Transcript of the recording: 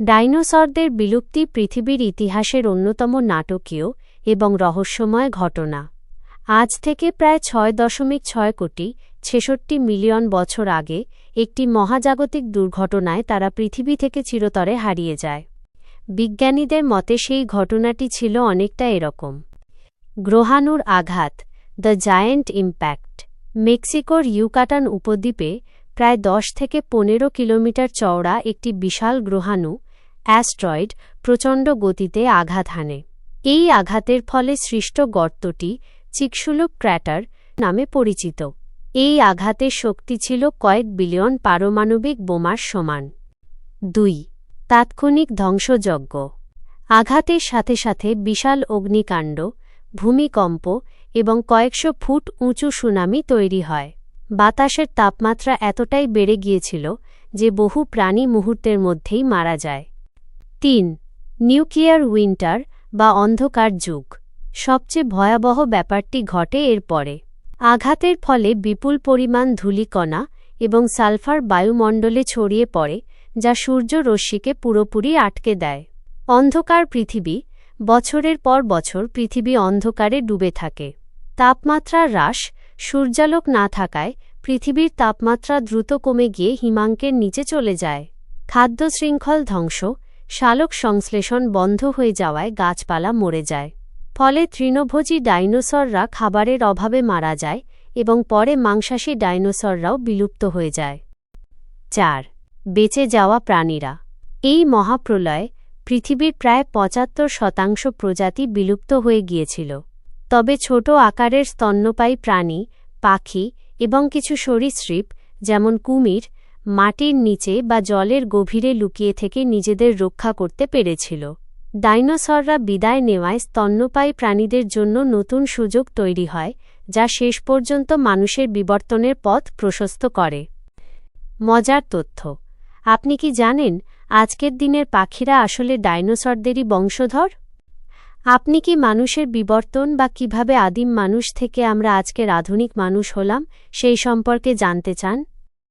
ডাইনোসরদের বিলুপ্তি পৃথিবীর ইতিহাসের অন্যতম নাটকীয় এবং রহস্যময় ঘটনা। আজ থেকে প্রায় ছয় দশমিক ছয় কোটি ছেষট্টি মিলিয়ন বছর আগে একটি মহাজাগতিক দুর্ঘটনায় তারা পৃথিবী থেকে চিরতরে হারিয়ে যায়। বিজ্ঞানীদের মতে সেই ঘটনাটি ছিল অনেকটা এরকম। গ্রহাণুর আঘাত, দ্য জায়েন্ট ইম্প্যাক্ট, মেক্সিকোর ইউকাটান উপদ্বীপে প্রায় দশ থেকে পনেরো কিলোমিটার চওড়া একটি বিশাল গ্রহাণু অ্যাস্ট্রয়েড প্রচণ্ড গতিতে আঘাত হানে। এই আঘাতের ফলে সৃষ্ট গর্তটি চিকসুলুক ক্র্যাটার নামে পরিচিত। এই আঘাতের শক্তি ছিল কয়েক বিলিয়ন পারমাণবিক বোমার সমান। দুই, তাৎক্ষণিক ধ্বংসযজ্ঞ। আঘাতের সাথে সাথে বিশাল অগ্নিকাণ্ড, ভূমিকম্প এবং কয়েকশো ফুট উঁচু সুনামি তৈরি হয়। বাতাসের তাপমাত্রা এতটাই বেড়ে গিয়েছিল যে বহু প্রাণী মুহূর্তের মধ্যেই মারা যায়। তিন, নিউক্লিয়ার উইন্টার বা অন্ধকার যুগ। সবচেয়ে ভয়াবহ ব্যাপারটি ঘটে এর পরে। আঘাতের ফলে বিপুল পরিমাণ ধূলিকণা এবং সালফার বায়ুমণ্ডলে ছড়িয়ে পড়ে, যা সূর্য রশ্মিকে পুরোপুরি আটকে দেয়। অন্ধকার পৃথিবী, বছরের পর বছর পৃথিবী অন্ধকারে ডুবে থাকে। তাপমাত্রা হ্রাস, সূর্যালোক না থাকায় পৃথিবীর তাপমাত্রা দ্রুত কমে গিয়ে হিমাঙ্কের নিচে চলে যায়। খাদ্য শৃঙ্খল ধ্বংস শালক সংশ্লেষণ বন্ধ হয়ে যাওয়ায় গাছপালা মরে যায়। ফলে তৃণভোজী ডাইনোসররা খাবারের অভাবে মারা যায় এবং পরে মাংসাশী ডাইনোসররাও বিলুপ্ত হয়ে যায়। চার, বেঁচে যাওয়া প্রাণীরা। এই মহাপ্রলয়ে পৃথিবীর প্রায় পঁচাত্তর শতাংশ প্রজাতি বিলুপ্ত হয়ে গিয়েছিল। তবে ছোট আকারের স্তন্যপায়ী প্রাণী, পাখি এবং কিছু সরীসৃপ, যেমন কুমির মাটির নিচে বা জলের গভীরে লুকিয়ে থেকে নিজেদের রক্ষা করতে পেরেছিল। ডাইনোসররা বিদায় নেওয়ায় স্তন্যপায়ী প্রাণীদের জন্য নতুন সুযোগ তৈরি হয়, যা শেষ পর্যন্ত মানুষের বিবর্তনের পথ প্রশস্ত করে। মজার তথ্য। আপনি কি জানেন, আজকের দিনের পাখিরা আসলে ডাইনোসরদেরই বংশধর? আপনি কি মানুষের বিবর্তন বা কীভাবে আদিম মানুষ থেকে আমরা আজকের আধুনিক মানুষ হলাম, সেই সম্পর্কে জানতে চান?